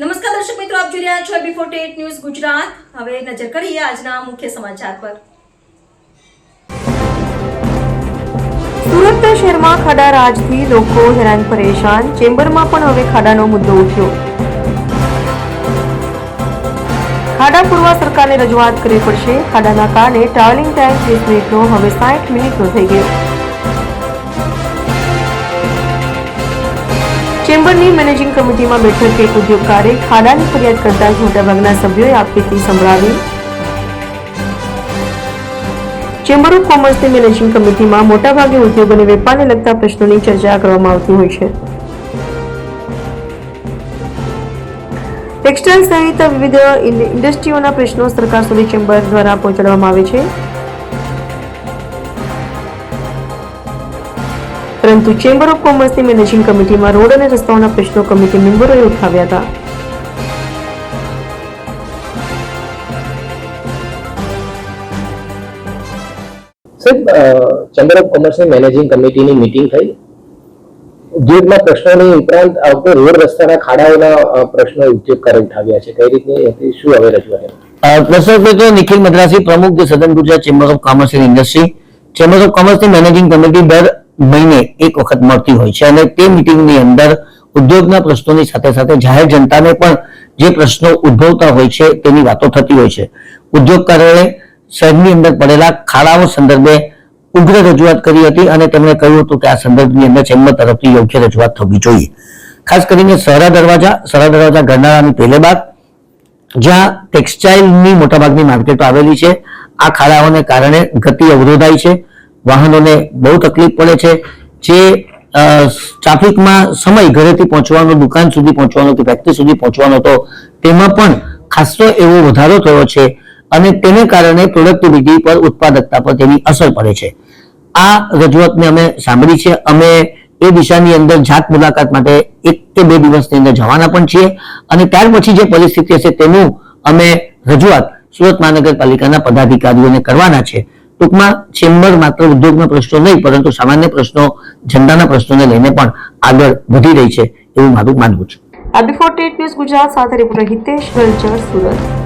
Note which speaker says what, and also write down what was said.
Speaker 1: નમસ્કાર દર્શક મિત્રો, આપ જોઈ રહ્યા છો બિફોર ટેટ ન્યૂઝ ગુજરાત. હવે નજર કરીએ આજના મુખ્ય સમાચાર પર. સુરત શહેરમાં ખાડા રાજથી લોકો હેરાન પરેશાન. ચેમ્બરમાં પણ હવે ખાડાનો મુદ્દો ઉઠ્યો. ખાડા પૂરવા સરકારને રજૂઆત કરવી પડશે. ખાડાના કારણે ટ્રાવેલિંગ ટાઈમ ત્રીસ મિનિટનો, હવે સાઠ મિનિટનો થઈ ગયો. ચેમ્બરની મેનેજિંગ કમિટીમાં બેઠક એક ઉદ્યોગકારે ખાડાની ફરિયાદ કરતા મોટાભાગના સભ્યોએ આપવી સંભળાવી. ચેમ્બર ઓફ કોમર્સની મેનેજિંગ કમિટીમાં મોટાભાગે ઉદ્યોગ અને વેપારને લગતા પ્રશ્નોની ચર્ચા કરવામાં આવતી હોય છે. ટેક્સટાઇલ સહિત વિવિધ ઇન્ડસ્ટ્રીઓના પ્રશ્નો સરકાર સુધી ચેમ્બર દ્વારા પહોંચાડવામાં આવે છે. પરંતુ ચેમ્બર ઓફ કોમર્સની મેનેજિંગ કમિટીમાં રોડ અને રસ્તાઓના પ્રશ્નો કમિટી મેમ્બરોએ ઉઠાવ્યા હતા.
Speaker 2: ચેમ્બર ઓફ કોમર્સની મેનેજિંગ કમિટીની મીટિંગ થઈ. ઉદ્યોગના પ્રશ્નોની ઉપરાંત આવતો રોડ રસ્તાના ખાડાઓના પ્રશ્નો પ્રશ્નો ઉદ્યોગકારો ઉઠાવ્યા છે. કઈ રીતે શું હવે રજૂઆત
Speaker 3: પ્રશ્ન નિખિલ મદ્રાસી પ્રમુખ સદન Gujarat chamber of commerce and industry chamber of કોમર્સની managing committee દર મહિને એક વખત મળતી હોય છે અને તે મિટિંગની અંદર ઉદ્યોગના પ્રશ્નોની સાથે સાથે જાહેર જનતાને પણ જે પ્રશ્નો ઉદ્ભવતા હોય છે તેની વાતો થતી હોય છે. ઉદ્યોગકારોએ શહેરની અંદર પડેલા ખાડાઓ સંદર્ભે ઉગ્ર રજૂઆત કરી હતી અને તેમણે કહ્યું હતું કે આ સંદર્ભની અંદર ચેમ્બર તરફથી યોગ્ય રજૂઆત થવી જોઈએ. ખાસ કરીને સહરા દરવાજા સહરા દરવાજા ગરનાળાની પહેલે બાદ જ્યાં ટેક્સટાઇલની મોટાભાગની માર્કેટો આવેલી છે. આ ખાડાઓને કારણે ગતિ અવરોધાય છે. વાહનોને બહુ તકલીફ પડે છે, જે ટ્રાફિકમાં સમય ઘરેથી પહોંચવાનો, દુકાન સુધી પહોંચવાનો કે ફેક્ટરી સુધી પહોંચવાનો હતો તેમાં પણ ખાસો એવો વધારો થયો છે અને તેને કારણે પ્રોડક્ટિવિટી પર ઉત્પાદકતા પર તેની અસર પડે છે. આ રજૂઆતને અમે સાંભળી છે. અમે એ દિશાની અંદર જાત મુલાકાત માટે એક કે બે દિવસની અંદર જવાના પણ છીએ અને ત્યાર પછી જે પરિસ્થિતિ હશે તેનું અમે રજૂઆત સુરત મહાનગરપાલિકાના પદાધિકારીઓને કરવાના છે. ટૂંકમાં ચેમ્બર માત્ર ઉદ્યોગના પ્રશ્નો નહીં, પરંતુ સામાન્ય પ્રશ્નો, જનતાના પ્રશ્નોને લઈને પણ આગળ વધી રહી છે એવું મારું માનવું છે.
Speaker 1: આ બિફોર ટેટ ન્યૂઝ ગુજરાત સાથે રિપોર્ટર હિતેશ ગલચર, સુરત.